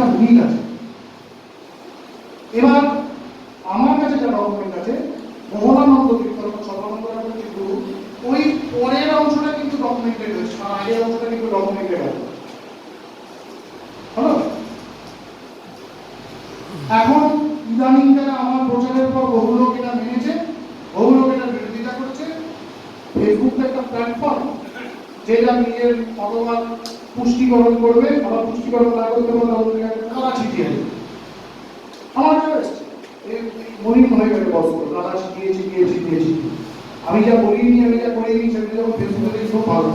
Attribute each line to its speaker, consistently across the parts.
Speaker 1: প্রত্যেকটা মিল আছে। এবার আমার কাছে যা ডকুমেন্ট আছে মোহনানন্দ বিক্রম সর্বানন্দ যে ওই পরের অংশটা কিন্তু ডকুমেন্টেড হয়েছে আর আগের অংশটা কিন্তু ডকুমেন্টেড আছে হলো? এখন ইদানিংকালে আমার প্রচারের পর বহু লোক এটা মেনেছে, বহু লোক এটা বিরোধিতা করছে। ফেসবুক একটা প্ল্যাটফর্ম যেটা নিজের মতবাদ পুষ্টিকরণ করবে, আবার পুষ্টিকরণ না করতে পারলে একটা কাদা ছিটিয়ে আমার মলিন হয়ে গেলে বস করে ছিটিয়ে ছিটিয়ে ছিটিয়ে আমি যা বলিনি, আমি যা করিনি সেগুলো যখন ফেসবুকে খুব ভালো।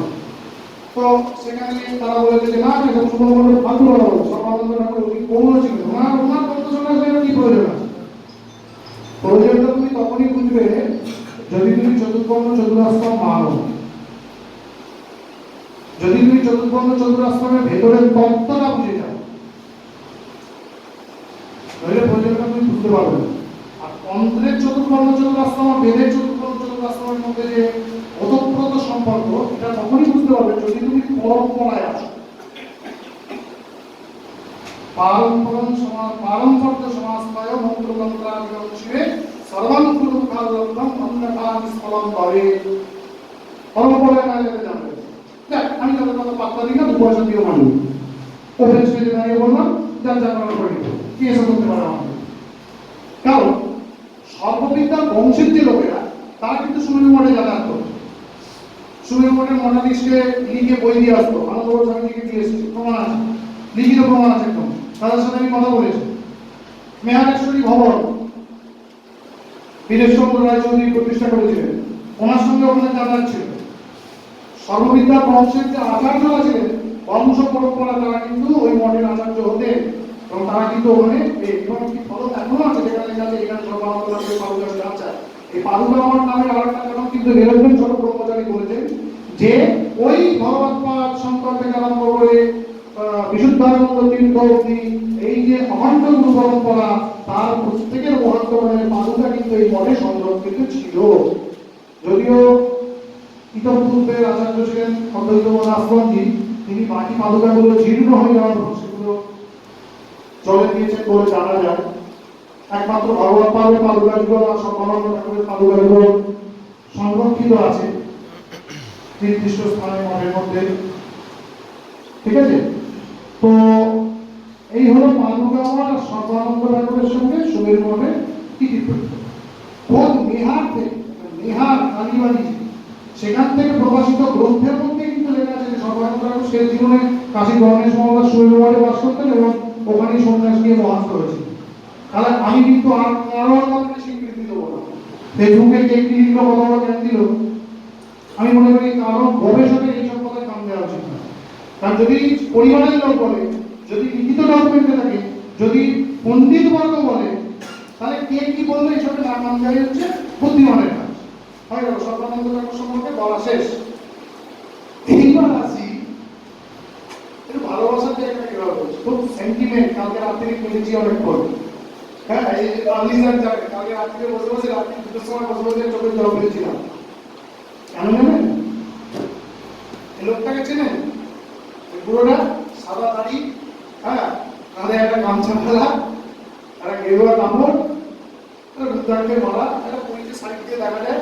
Speaker 1: তো সেখানে তারা বলেছে যে, না এটা শুভমন্ডল ফালতু কথা বলছে সর্বানন্দ ঠাকুর উনি কৌল ছিল। ওনার ওনার তত্ত্ব সন্ন্যাসের কি প্রয়োজন আছে? প্রয়োজনটা তুমি তখনই বুঝবে, যদি তুমি চতুর্বর্ণ চতুরাশ্রম মানো যদি তুমি চতুর্বর্ণ চতুরাশ্রমের ভেতরের তত্ত্বটা বুঝে যাও নইলে তুমি বুঝতে পারবে না। আর আর বেদের মধ্যে যে সম্পর্ক, এটা তখনই বুঝতে পারবে যদি তুমি পরম্পরায় আসো। পারম্পরম সমাজ পারম্পর্য সমাজপায় মন্ত্রতন্ত্রাদিগম করে। পরম্পরায় না যেতে জানবে দেখ আমি তাদের কথা পাত্তা দিই না দু পয়সা দিয়েও মানি ওপেন স্টেজে দাঁড়িয়ে বললাম যার যা করার করে নিতে। কি এসে করতে পারে আমাদের কারণ সর্ববিদ্যার বংশের যে লোকেরা, তারা কিন্তু সুনীল মঠে যাতায়াত করতো। সুনীল মঠের মঠাধীশকে লিখে বই দিয়ে আসতো। আনন্দবোধ স্বামী লিখে দিয়ে এসেছে। প্রমাণ আছে। লিখিত প্রমাণ আছে একদম। তাদের সাথে আমি কথা বলেছি। মেহারেশ্বরী ভবন বীরেশচন্দ্র রায়চৌধুরী প্রতিষ্ঠা করেছিলেন। ওনার সঙ্গে ওখানে যাতায়াত ছিল। সর্ববিদ্যা বংশের যে আচার্যরা আছে বংশ পরম্পরা তারা কিন্তু ওই মঠের আচার্য হতেন এবং তারা কিন্তু ওখানে এখনও আছে যেখানে আছে এখানে নামের পাদুকা আছে এই কারণ কিন্তু নিরঞ্জন ছোট ব্রহ্মচারী বলেছেন যে ওই ভগবৎপাদ শঙ্কর করে বিশুদ্ধানন্দ তীর্থ অবধি এই যে অখণ্ড গুরু পরম্পরা, তার প্রত্যেকের মানে পাদুকা কিন্তু এই মঠে সংরক্ষিত ছিল। যদিও ইতপূর্বের আচার্য ছিলেন অদ্বৈত আশ্রমজি তিনি বাকি পাদুকাগুলো জীর্ণ হয়ে যাওয়ার পর সেগুলো জলে দিয়েছেন বলে জানা যায়। একমাত্র ভগবত পাদের পাদুকাগুলো আর সর্বানন্দ ঠাকুরের পাদুকাগুলো সংরক্ষিত আছে নির্দিষ্ট স্থানে মঠের মধ্যে। ঠিক আছে? তো এই হলো পাদুকা মঠ আর সর্বানন্দ ঠাকুরের সঙ্গে সুবীর মঠের কৃতিত্ব খোদ নেহার থেকে নেহার কালীবাড়ি সেখান থেকে প্রকাশিত গ্রন্থের মধ্যে কিন্তু লেখা আছে যে সর্বানন্দ ঠাকুর শেষ জীবনে কাশী গণেশ মহল্লা সুবীর বাস করতেন এবং ওখানেই সন্ন্যাস নিয়ে মহান্ত হয়েছিল তাহলে আমি কিন্তু আর আমাকে স্বীকৃতি দেবো না। ফেসবুকে কে কি লিখলো কত বড় জ্ঞান দিল? আমি মনে করি কারণ গবেষকের এইসব কথায় কাম দেওয়া উচিত না। কারণ যদি পরিবারের লোক বলে, যদি লিখিত ডকুমেন্টে থাকে, যদি পণ্ডিত বর্গ বলে, তাহলে কে কি বলল এইসবে না কাম দেওয়াই হচ্ছে বুদ্ধিমানের। কাজ হয়ে সর্বানন্দ সম্পর্কে বলা শেষ। এইবার আসি একটু ভালোবাসার জায়গাটা কীভাবে বলছি খুব সেন্টিমেন্ট কালকে রাত্রে পেয়েছি অনেক পর হ্যাঁ লোকটাকে চেনেন? সাদা দাড়ি হ্যাঁ কাঁধে একটা গামছা ফেলা একটা গেরুয়া কাপড় রুদ্রাক্ষের একটা পুরীতে সাইড দিয়ে দেখা যায়।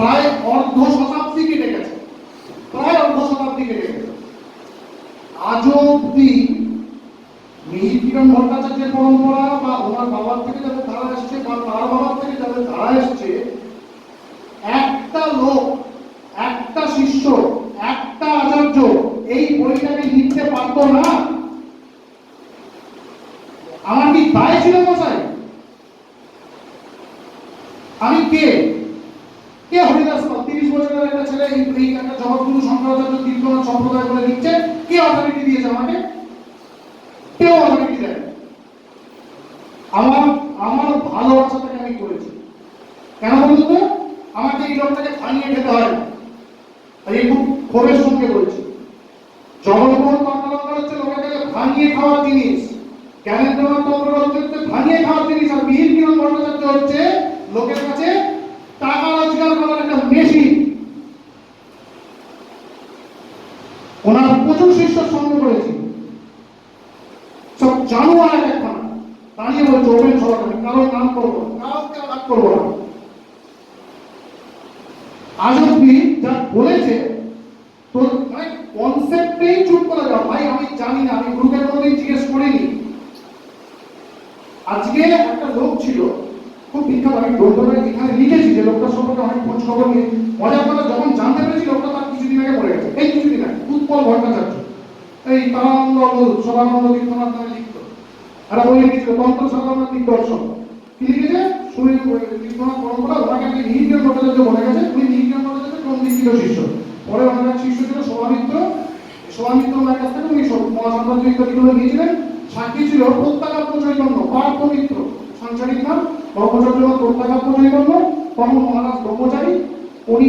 Speaker 1: প্রায় অর্ধ শতাব্দী কেটে গেছে প্রায় অর্ধ শতাব্দী কেটে গেছে আজও অব্দি মিহির কিরণ ভট্টাচার্যের পরম্পরা বা ওনার বাবার থেকে যাদের ধারা এসছে বা তার বাবার থেকে যাদের ধারা এসছে, একটা লোক, একটা শিষ্য, একটা আচার্য এই বইটাকে লিখতে পারতো না। আমার কি দায় ছিল মশাই? আমি কে কে হরিদাস পাল তিরিশ বছরের একটা ছেলে এই এই একটা জগৎগুরু শঙ্করাচার্য সম্প্রদায় বলে দিচ্ছে, কে অথরিটি দিয়েছে আমাকে? কেউ অথরিটি দেয়। আমার আমার ভালোবাসাটাকে আমি করেছি। কেন বলুন তো? আমাকে এই লোকটাকে ভাঙিয়ে খেতে হয়। না এই খুব ক্ষোভের সঙ্গে বলছি। জগন্মোহন তন্ত্র হচ্ছে লোকের ভাঙিয়ে খাওয়ার জিনিস। জ্ঞানেন্দ্রনাথ তন্ত্র হচ্ছে ভাঙিয়ে খাওয়ার জিনিস আর মিহির কিরণ ভট্টাচার্য হচ্ছে লোকের কাছে টাকা রোজগার করার একটা মেশিন প্রচুর শিষ্যর সঙ্গে করেছি সব জানুয়ার এক একখানা দাঁড়িয়ে নাম করব কাউকে করব না। আজ অব্দি যা বলেছে, তোর মানে কনসেপ্টেই চুপ ভাই, আমি জানি না, আমি কোনোদিন জিজ্ঞেস করিনি। আজকে একটা লোক ছিল, খুব বিখ্যাত, আমি এখানে লিখেছি যে লোকটার সম্পর্কে অনেক খোঁজ খবর নিয়ে মজার কথা যখন জানতে পেরেছি লোকটা তার কিছুদিন আগে মরে গেছে, এই কিছুদিন আগে, উৎপল ভট্টাচার্য। এই তারানন্দ সদানন্দ তীর্থনাথ নামে লিখত। একটা বই লিখেছিল তন্ত্র সাধারণ দিগদর্শন কি লিখেছে? শুনে তীর্থনাথ পরম্পরা, ওনাকে আগে নিহিরজন ভট্টাচার্য বলে গেছে, উনি নিহিরজন ভট্টাচার্য কোন দীক্ষিত শিষ্য। পরে ওনার শিষ্য ছিল সভামিত্র। সভামিত্র ওনার কাছ থেকে উনি মহাসাম্রাজ্য ইত্যাদিগুলো নিয়েছিলেন। সাক্ষী ছিল প্রত্যাগাত্ম চৈতন্য পার্থ মিত্র সাংসারিক নাম ব্রহ্মচর্য প্রত্যাগাত্ম চৈতন্য তখন মহারাজ ব্রহ্মচারী উনি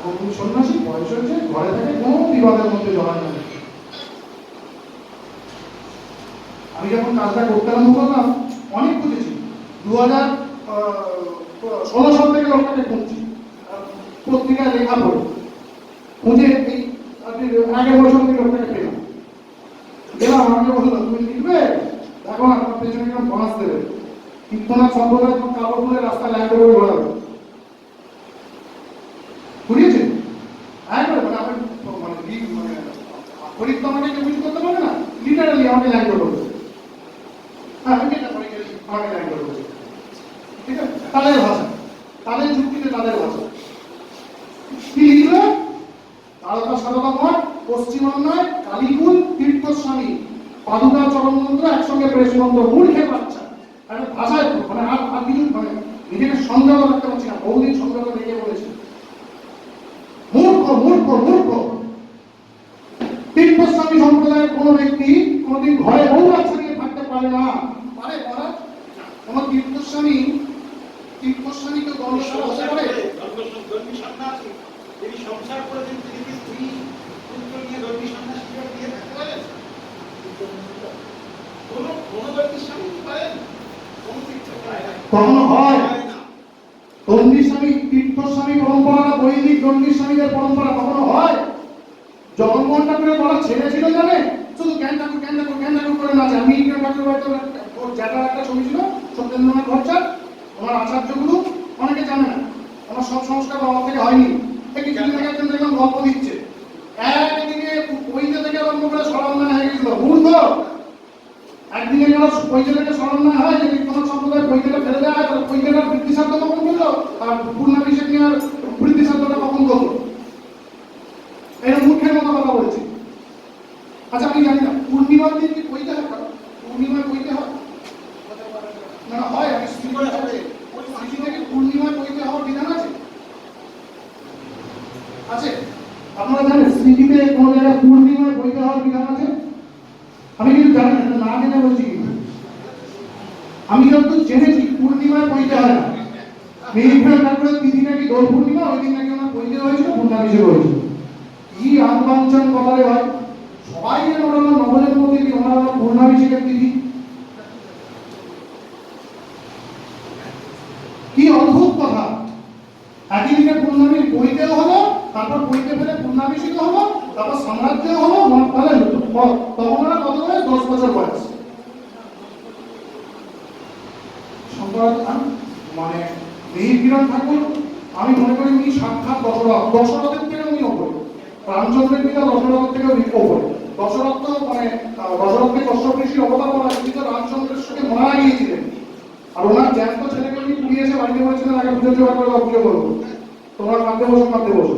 Speaker 1: এখন উনি সন্ন্যাসী বয়স হয়েছে ঘরে থেকে কোনো বিবাদের মধ্যে জড়ান না। আমি যখন কাজটা করতে আরম্ভ করলাম, অনেক খুঁজেছি দু হাজার ষোলো সাল থেকে লোকটাকে খুঁজছি। পত্রিকায় লেখা পড়ে। খুঁজে এই আগের বছর থেকে লোকটাকে পেলাম। গেলাম আমাকে বলল, তুমি লিখবে? দেখো না পেছনে কীরকম বাঁশ দেবে কীর্তনাথ সম্প্রদায় কাপড় খুলে রাস্তায় ল্যান্ড করে ঘোরাবে ঘুরিয়েছে একবারে মানে আপনি মানে লি- মানে ফরিদ তো আমাকে কিছু করতে পারবে না লিটারালি আমাকে করবে হ্যাঁ করে ঠিক আছে? তাদের ভাষা। তাদের যুক্তিতে তাদের ভাষা। কি লিখল? তারকা সারদা মঠ পশ্চিমান্নায় কালীকুল তীর্থস্বামী। পাদুকা চরণমন্ত্র একসঙ্গে প্রেস মন্ত্র মূর্খে বাচ্চা। ভাষায় মানে আর আর কিছু মানে নিজেকে সংযত রাখতে পারছি না, বহুদিন সংযত রেখে বলেছি মূর্খ মূর্খ মূর্খ তীর্থস্বামী সম্প্রদায়ের কোনো ব্যক্তি কোনোদিন ঘরে বউ বাচ্চা নিয়ে থাকতে পারে না। পারে কোন তীর্থস্বামী তীর্থস্বামীকে দণ্ড ছাড়া হতে পারে?
Speaker 2: তিনি সংসার করেছেন তিনি স্ত্রী পুত্র নিয়ে ধর্মী সন্ন্যাসী দিয়ে থাকতে পারেন কোন কোন ধর্মীর স্বামী পারেন কোন তীর্থ পায় না।
Speaker 1: কখনো হয়। তীর্থস্বামী পরম্পরা বৈদিক দণ্ডীস্বামীদের পরম্পরা কখনো হয়? জগন্মোহন ঠাকুরের বলা ছেলে ছিল জানে? শুধু জ্ঞান ঠাকুর জ্ঞান ঠাকুর জ্ঞান ঠাকুর করে নাচে। আমি জ্ঞান ঠাকুর একটা- ওর জ্যাঠার একটা ছবি ছিল, সত্যেন্দ্রনাথ ভট্টাচার্য। ওনার আচার্যগুলো অনেকে জানে না। আমার সব সংস্কার বাবা থেকে হয়নি। এই কিছুদিন আগে একজন দেখলাম গল্প দিচ্ছে। একদিকে পৈতে থেকে আরম্ভ করে সরঞ্জান হয়ে গেছিল। মূর্খ একদিকে গেল পৈতে থেকে সরঞ্জান হয় যে কোনো সম্প্রদায় পৈতেটা ফেলে দেওয়া হয় তাহলে পৈতেটা বৃদ্ধি সাধ্য কখন করল? আর পূর্ণাভিষেক নিয়ে আর বৃদ্ধি সাধ্যটা কখন করল এরকম মূর্খের মতো কথা বলছি আচ্ছা আমি জানি না পূর্ণিমার দিন কি পৈতে হয় কারও? পূর্ণিমায় পৈতে হয় না না, হয় আমি
Speaker 2: কি করে হবে?
Speaker 1: স্মৃতি থেকে পূর্ণিমায় পৈতে হওয়ার বিধান আছে আছে আপনারা জানেন স্মৃতিতে কোনো জায়গায় পূর্ণিমায় পৈতে হওয়ার বিধান আছে আমি কিন্তু জানি না না জেনে বলছি কিন্তু আমি যতদূর জেনেছি পূর্ণিমায় পৈতে হয় না। মেঘনা ঠাকুরের তিথি নাকি দোল পূর্ণিমা, ওই দিন নাকি ওনার পৈতে হয়েছিল পূর্ণাভিষেক হয়েছিল। কি আনবাঞ্চন রে ভাই সবাই যেন ওরা নবজন্ম তিথি ওনার আবার পূর্ণাভিষেকের তিথি কি অদ্ভুত কথা। একই দিনে পূর্ণামী বইতেও হলো, তারপর বইতে ফেলে পূর্ণাভিষেক হলো, তারপর সাম্রাজ্য হলো মন তখন ওরা কত বয়স দশ বছর বয়স। মানে মিহির কিরণ ঠাকুর, আমি মনে করি উনি সাক্ষাৎ দশরথ দশরথের থেকে উনি রামচন্দ্রের পিতা দশরথের থেকে বিক্ষোভ হয় দশরথ তো মানে দশরথকে কশ্যপ ঋষির অবতার বলা তিনি তো রামচন্দ্রের সঙ্গে মারা গিয়েছিলেন আর ওনার জ্যান্ত ছেলেকে উনি পুড়িয়েছে বাড়িতে বলেছিলেন, আগে পুজো জোগাড় করে পুজো করব তোমরা কাঁদতে বসো কাঁদতে বসো।